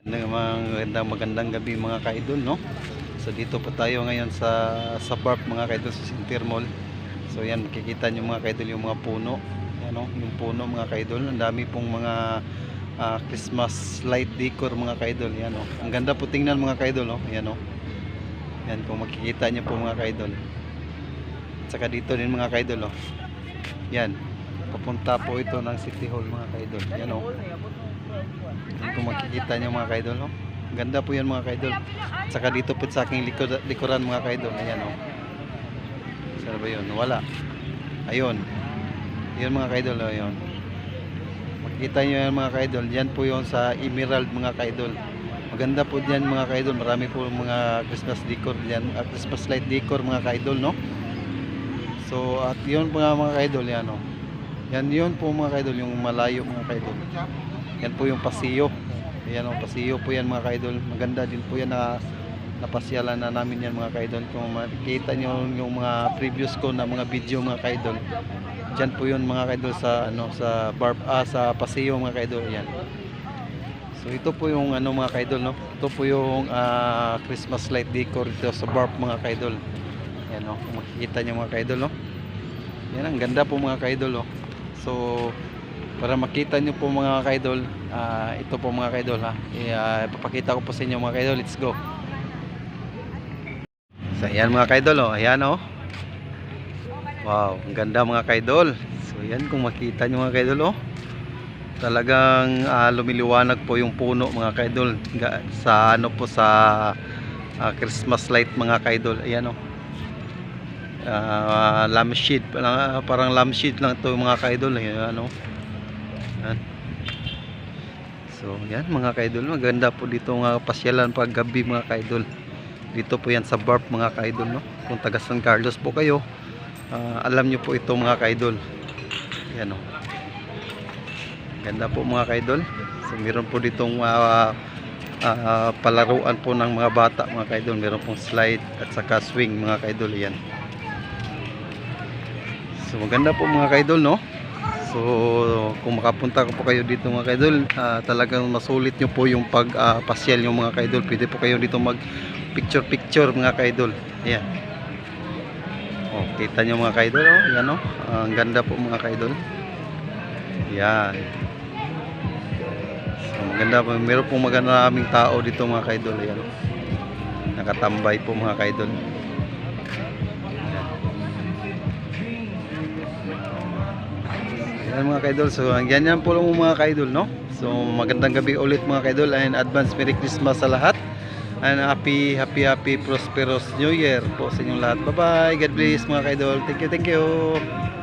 Magandang, magandang, gabi mga kaidol, no? So dito po tayo ngayon sa sa park mga kaidol sa Center Mall. So yan makikita niyo mga kaidol yung mga puno. Yan no, yung puno mga kaidol. Ang dami pong mga ah, Christmas light decor mga kaidol. Yan no. Ang ganda po tingnan mga kaidol, no? Yan no. Yan kung makikita niyo po mga kaidol. Tsaka dito din mga kaidol, oh. Yan. Papunta po ito ng City Hall mga kaidol. Yan no. Kung makikita niyo mga kaidol, no? Ganda po yan mga kaidol. Saka dito po sa aking likod, likuran mga kaidol. Ayan o. Saan ba yun? Wala. Ayun. Yun mga kaidol. O, yun. Makikita nyo yan mga kaidol. Yan po yung sa Emerald mga kaidol. Maganda po dyan mga kaidol. Marami po mga Christmas decor dyan. ah, Christmas light decor mga kaidol, no? So, at yun po nga mga kaidol. Yan o. Yan yun po mga kaidol. Yung malayo mga kaidol. Yan po yung pasiyo. Ayan o, pasiyo po yan mga kaidol. Maganda din po yan na napasyalan na namin yan mga kaidol. Kung makikita nyo yung mga previous ko na mga video mga kaidol. Diyan po yun mga kaidol sa ano sa bar ah, sa pasiyo mga kaidol yan. So ito po yung ano mga kaidol no. Ito po yung ah, Christmas light decor dito sa bar mga kaidol. Yan o, kung makikita nyo mga kaidol no. Yan ang ganda po mga kaidol oh. So para makita nyo po mga kaidol ah, ito po mga kaidol ha? Ah, ipapakita ko po sa inyo mga kaidol let's go. So ayan mga kaidol oh ayan oh. Wow ang ganda mga kaidol. So ayan kung makita nyo mga kaidol oh. Talagang ah, lumiliwanag po yung puno mga kaidol sa ano po sa ah, Christmas light mga kaidol ayan oh. Uh, lampshade parang, parang lampshade lang to mga kaidol ayan oh yan. So, yan mga kaidol. Maganda po dito nga pasyalan pag gabi mga kaidol. Dito po yan sa Barb mga kaidol. No? Kung taga San Carlos po kayo, ah, alam nyo po ito mga kaidol. Yan o. Ganda po mga kaidol. So, meron po ditong ah, ah, palaruan po ng mga bata mga kaidol. Meron pong slide at saka swing mga kaidol. Yan. So, maganda po mga kaidol, no? So, kung makapunta po kayo dito mga kaidol, ah, talagang masulit nyo po yung pag-pasyal yung mga kaidol. Pwede po kayo dito mag picture-picture mga kaidol. Ayan. Oh, kita nyo mga kaidol, oh. Ayan, oh. Ah, ang ganda po mga kaidol. Ayan. So, maganda po. Meron pong maganda naming tao dito mga kaidol. Ayan, oh. Nakatambay po mga kaidol. Yan mga kaidol. So, yan yan po lang mga kaidol, no? So, magandang gabi ulit mga kaidol and advance Merry Christmas sa lahat. And happy, happy, happy, prosperous New Year po sa inyong lahat. Bye-bye. God bless mga kaidol. Thank you, thank you.